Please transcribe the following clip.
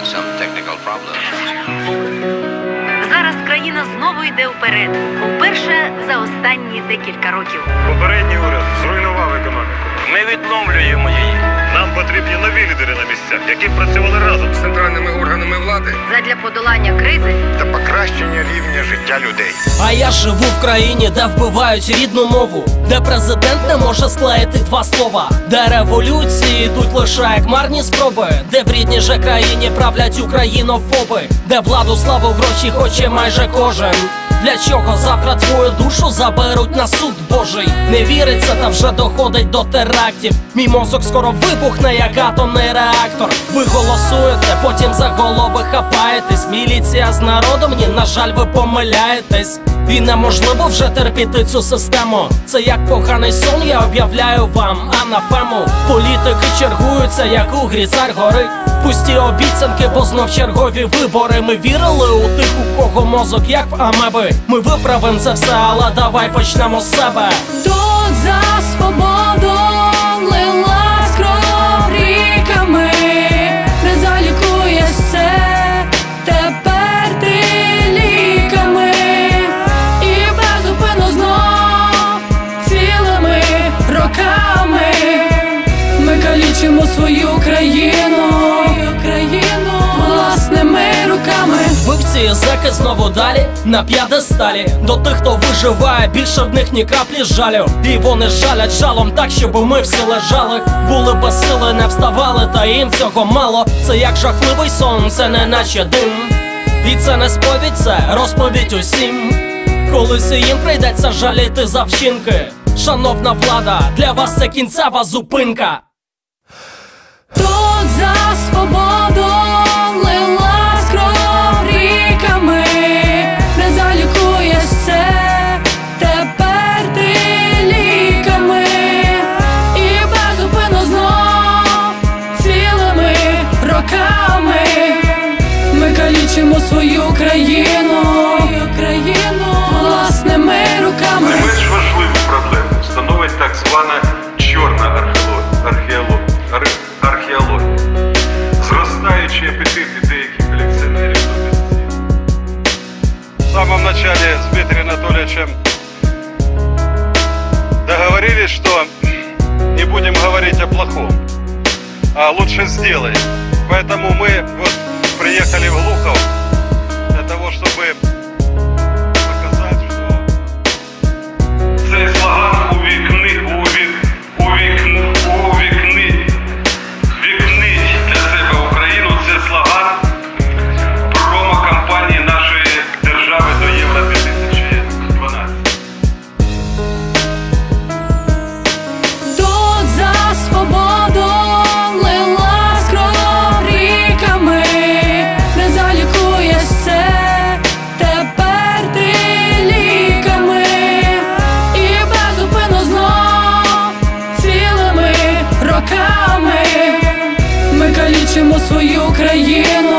quite some technical problems. Зараз країна знову йде вперед. Уперше за останні декілька років. Попередній уряд зруйнував економіку. Ми відновлюємо її. Нам потрібні нові лідери на місцях, які б працювали разом з центральними органами влади Задля подолання кризи та покращення рівня життя людей. А я живу в країні, де вбивають рідну мову, де президент не може склеїти два слова, де революції йдуть лише як марні спроби, де в рідній же країні правлять українофоби, де владу славу гроші хоче майже кожен. Для чого завтра твою душу заберуть на суд Божий? Не віриться, та вже доходить до терактів. Мій мозок скоро вибухне, як атомний реактор. Ви голосуєте, потім за голови хапаєтесь. Міліція з народом, ні, на жаль, ви помиляєтесь. І неможливо вже терпіти цю систему. Це як поганий сон, я об'являю вам анафему. Політики чергуються, як угрі цар гори. Пусті обіцянки, бо знов чергові вибори. Ми вірили у тих, у кого мозок, як в амеби. Ми виправим це все, але давай почнемо з себе. Тут за свободу Зеки знову далі на п'ядесталі До тих, хто виживає, більше в них ні каплі жалю. І вони жалять жалом так, щоб ми всі лежали. Були без сили, не вставали, та їм цього мало. Це як жахливий сон, це не наче дим. І це не сповідь, це розповідь усім. Колись їм прийдеться жаліти за вчинки. Шановна влада, для вас це кінцева зупинка. Тут за свободу роками ми калічимо свою країну, країну власними руками. Не менш важливу проблему становить так звана чорна археолог- археолог- ар- археологія. Зростаючий апетит і деяких колекціонерів до безцінь. В самом начале с Дмитрием Анатольевичем договорились, что не будем говорить о плохом, а лучше сделаем. Поэтому мы вот приехали в Глухов калічимо свою країну,